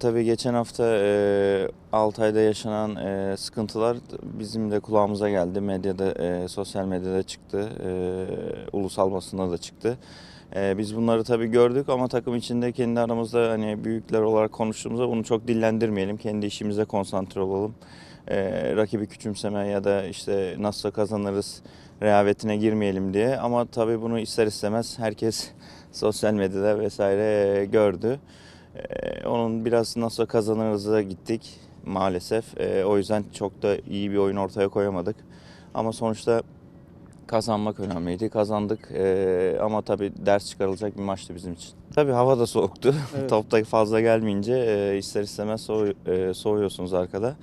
tabii geçen hafta e, Altay'da yaşanan e, sıkıntılar bizim de kulağımıza geldi. Medyada, e, sosyal medyada çıktı. E, ulusal basında da çıktı. E, biz bunları tabii gördük ama takım içinde kendi aramızda hani büyükler olarak konuştuğumuzda bunu çok dillendirmeyelim. Kendi işimize konsantre olalım. E, rakibi küçümseme ya da işte nasıl kazanırız rehavetine girmeyelim diye. Ama tabii bunu ister istemez herkes sosyal medyada vesaire gördü. Ee, onun biraz nasıl kazanırız'a gittik maalesef. Ee, o yüzden çok da iyi bir oyun ortaya koyamadık. Ama sonuçta kazanmak önemliydi. Kazandık Ee, ama tabii ders çıkarılacak bir maçtı bizim için. Tabii hava da soğuktu. Evet. Top da fazla gelmeyince e, ister istemez soğu- e, soğuyorsunuz arkada.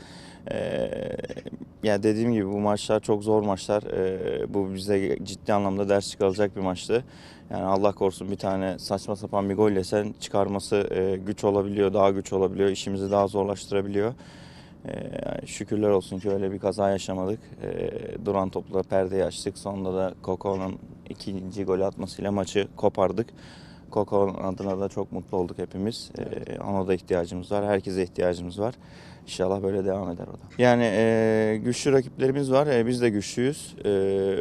Yani dediğim gibi bu maçlar çok zor maçlar. Ee, bu bize ciddi anlamda ders çıkarılacak bir maçtı. Yani Allah korusun bir tane saçma sapan bir gol yesen çıkarması e, güç olabiliyor, daha güç olabiliyor, işimizi daha zorlaştırabiliyor. E, yani şükürler olsun ki öyle bir kaza yaşamadık. E, duran topla perdeyi açtık. Sonunda da Koko'nun ikinci gol atmasıyla maçı kopardık. Koko'nun adına da çok mutlu olduk hepimiz. E, ona da ihtiyacımız var, herkese ihtiyacımız var. İnşallah böyle devam eder o da. Yani e, güçlü rakiplerimiz var, e, biz de güçlüyüz. E,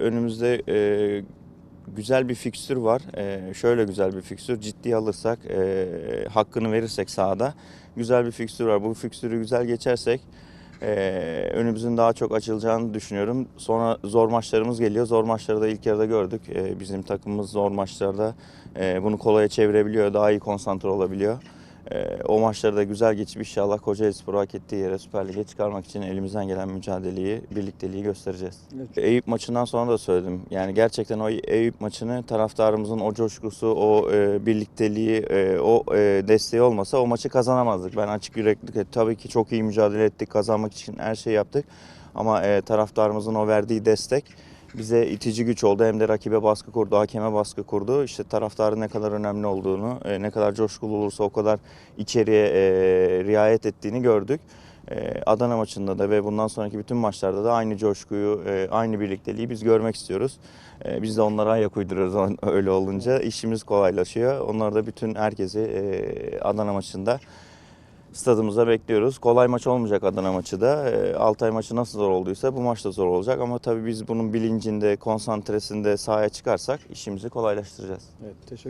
önümüzde e, güzel bir fikstür var. Ee, şöyle güzel bir fikstür. Ciddiye alırsak, e, hakkını verirsek sahada güzel bir fikstür var. Bu fikstürü güzel geçersek e, önümüzün daha çok açılacağını düşünüyorum. Sonra zor maçlarımız geliyor. Zor maçları da ilk yarıda gördük. E, bizim takımımız zor maçlarda e, bunu kolaya çevirebiliyor. Daha iyi konsantre olabiliyor. E, o maçları da güzel geçip inşallah Kocaelispor'u hak ettiği yere Süper Lig'e çıkarmak için elimizden gelen mücadeleyi, birlikteliği göstereceğiz. Evet. Eyüp maçından sonra da söyledim. Yani gerçekten o Eyüp maçını taraftarımızın o coşkusu, o e, birlikteliği, e, o e, desteği olmasa o maçı kazanamazdık. Ben açık yüreklilikle tabii ki çok iyi mücadele ettik, kazanmak için her şeyi yaptık. Ama e, taraftarımızın o verdiği destek bize itici güç oldu. Hem de rakibe baskı kurdu, hakeme baskı kurdu. İşte taraftarın ne kadar önemli olduğunu, e, ne kadar coşkulu olursa o kadar içeriye e, riayet ettiğini gördük. Ee, Adana maçında da ve bundan sonraki bütün maçlarda da aynı coşkuyu, e, aynı birlikteliği biz görmek istiyoruz. Biz de onlara ayak uyduruyoruz öyle olunca. işimiz kolaylaşıyor. Onlar da bütün herkesi e, Adana maçında stadımıza bekliyoruz. Kolay maç olmayacak Adana maçı da. Ee, Altay maçı nasıl zor olduysa bu maç da zor olacak. Ama tabii biz bunun bilincinde, konsantresinde sahaya çıkarsak işimizi kolaylaştıracağız. Evet, teşekkür